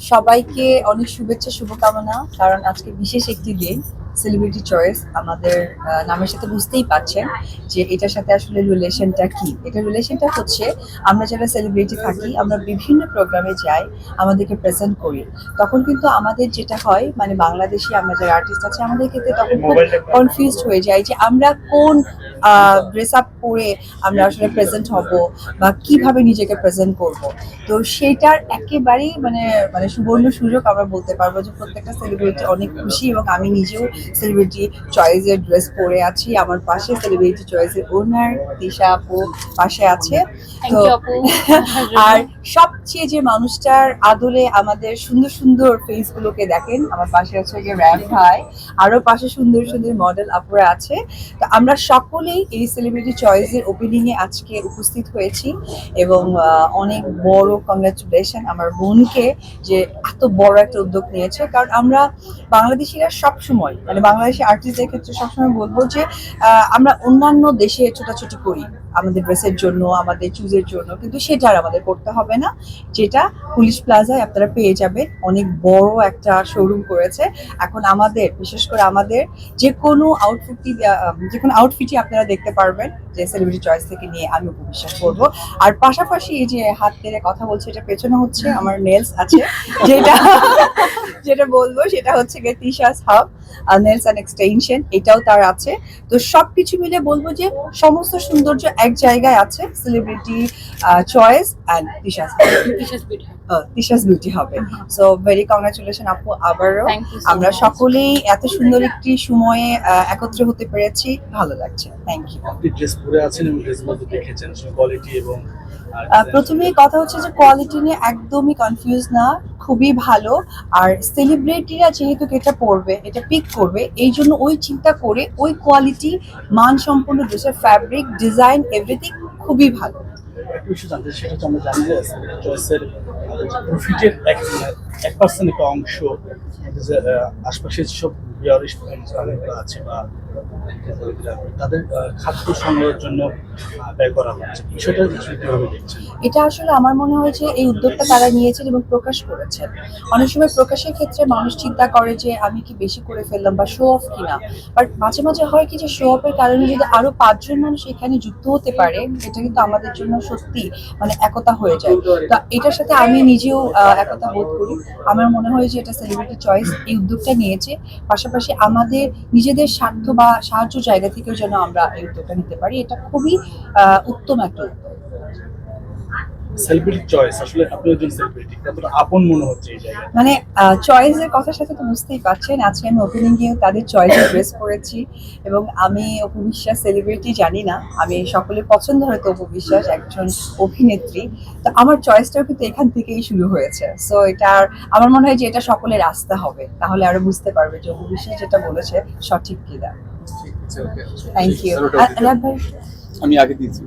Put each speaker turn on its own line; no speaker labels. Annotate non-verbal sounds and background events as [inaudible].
সবাইকে অনেক শুভেচ্ছা শুভকামনা কারণ আজকে বিশেষ একটি দিন। সেলিব্রিটি চয়েস আমাদের নামের সাথে বুঝতেই পারছেন যে এটার সাথে আসলে রিলেশনটা কি। এটা রিলেশনটা হচ্ছে আমরা যারা সেলিব্রিটি থাকি আমরা বিভিন্ন প্রোগ্রামে যাই আমাদেরকে প্রেজেন্ট করি। তখন কিন্তু আমাদের যেটা হয় মানে বাংলাদেশি আমরা যারা আর্টিস্ট আছে আমাদের ক্ষেত্রে তখন খুব কনফিউজড হয়ে যায় যে আমরা কোন ড্রেস আপ করে আমরা আসলে প্রেজেন্ট হব বা কীভাবে নিজেকে প্রেজেন্ট করব। তো সেটার একেবারেই মানে মানে সুবর্ণ সুযোগ আমরা বলতে পারব যে প্রত্যেকটা সেলিব্রিটি অনেক খুশি এবং আমি নিজেও সেলিব্রিটি চয়েসের ড্রেস পরে আছি। আমার পাশে সেলিব্রিটি চয়েসের ওনার দিশা আপু পাশে আছে। তো [laughs] আর সবচেয়ে যে মানুষটার আদলে আমাদের সুন্দর সুন্দর ফেস গুলোকে দেখেন আমার পাশে আছে যে র্যাম ভাই আরও পাশে সুন্দর সুন্দর মডেল আপুরা আছে। তো আমরা সকলেই এই সেলিব্রিটি চয়েসের ওপেনিং এ আজকে উপস্থিত হয়েছি এবং অনেক বড় কংগ্রাচুলেশন আমার বোনকে যে এত বড় একটা উদ্যোগ নিয়েছে। কারণ আমরা বাংলাদেশিরা সব সময় মানে বাংলাদেশি আর্টিস্টদের ক্ষেত্রে সবসময় বলব যে আমরা অন্যান্য দেশে ছোটাছুটি করি। আমাদের ড্রেসের জন্য, আমাদের চুজের জন্য, কিন্তু সেটা আর আমাদের করতে হবে না। যেটা পুলিশ প্লাজায় আপনারা পেয়ে যাবেন। অনেক বড় একটা শোরুম করেছে। এখন আমাদের, বিশেষ করে আমাদের যে কোনো আউটফিটই যে কোনো আউটফিটই আপনারা দেখতে পারবেন যে সেলিব্রিটি চয়েস থেকে নিয়ে আমি উপবিশ্বাস করব। আর পাশাপাশি এই যে হাত তেরে কথা বলছে, এটা পেছনে হচ্ছে আমার নেলস আছে। যেটা যেটা বলব, সেটা হচ্ছে গিয়ে Tisha's hub nails and extension এটাও তার আছে। তো সবকিছু মিলে বলব যে সমস্ত সৌন্দর্য এক জায়গায় আছে celebrity choice and Tisha's Tisha's beauty হবে। সো ভেরি কংগ্রাচুলেশন আপু আবারও। আমরা সকলেই এত সুন্দর একটি সময়ে আহ, একত্রে হতে পেরেছি। ভালো লাগছে। থ্যাংক ইউ
আপনি ড্রেস পরে আছেন এবং ড্রেস মধ্যে দেখেছেন কোয়ালিটি এবং
আহ, প্রথমেই কথা হচ্ছে যে কোয়ালিটি নিয়ে একদমই কনফিউজ না। খুবই ভালো। আর সেলিব্রিটিরা যেহেতু এটা পরবে, এটা পিক করবে, এই জন্য ওই চিন্তা করে ওই কোয়ালিটি মান সম্পন্ন ড্রেসের ফ্যাব্রিক ডিজাইন এভরিথিং খুবই ভালো।
পার্সেন্ট অংশ আশপাশের সব আছে বা
এটা আসলে আমার মনে হয় যে এই উদ্যোগটা তারা নিয়েছেন এবং প্রকাশ করেছেন। অনেক সময় প্রকাশের ক্ষেত্রে মানুষ চিন্তা করে যে আমি কি বেশি করে ফেললাম বা শো অফ কিনা। বাট মাঝে মাঝে হয় কি যে শো অফের কারণে যদি আরও পাঁচজন মানুষ এখানে যুক্ত হতে পারে, এটা কিন্তু আমাদের জন্য সত্যি মানে একতা হয়ে যায়। তা এটার সাথে আমি নিজেও একতা বোধ করি। আমার মনে হয় যে এটা সেলিব্রিটি চয়েস এই উদ্যোগটা নিয়েছে। পাশাপাশি আমাদের নিজেদের স্বার্থ বা সাহায্য জায়গা থেকেও যেন আমরা এই উদ্যোগটা নিতে পারি, এটা খুবই উত্তম একটা উদ্যোগ।
সেলিব্রিটি চয়েস আসলে আপনি একজন সেলিব্রিটি কতটা আপন মনে হচ্ছে এই জায়গায়?
মানে চয়েসের কথার সাথে তো বুঝতেই পারছেন আজকে আমি ওপেনিং গিয়ে তাদের ড্রেস পরেছি এবং আমি অপু বিশ্বাস সেলিব্রিটি জানি না আমি সকলের পছন্দ হয়তো অপু বিশ্বাস একজন অভিনেত্রী তো আমার চয়েসটাও কিন্তু এখান থেকেই শুরু হয়েছে। সো এটার আমার মনে হয় যে এটা সকলের আসতে হবে তাহলে আরও বুঝতে পারবে যে অপু বিশ্বাস যেটা বলেছে সঠিক কিনা থ্যাংক ইউ
আমি আগে দিয়েছি।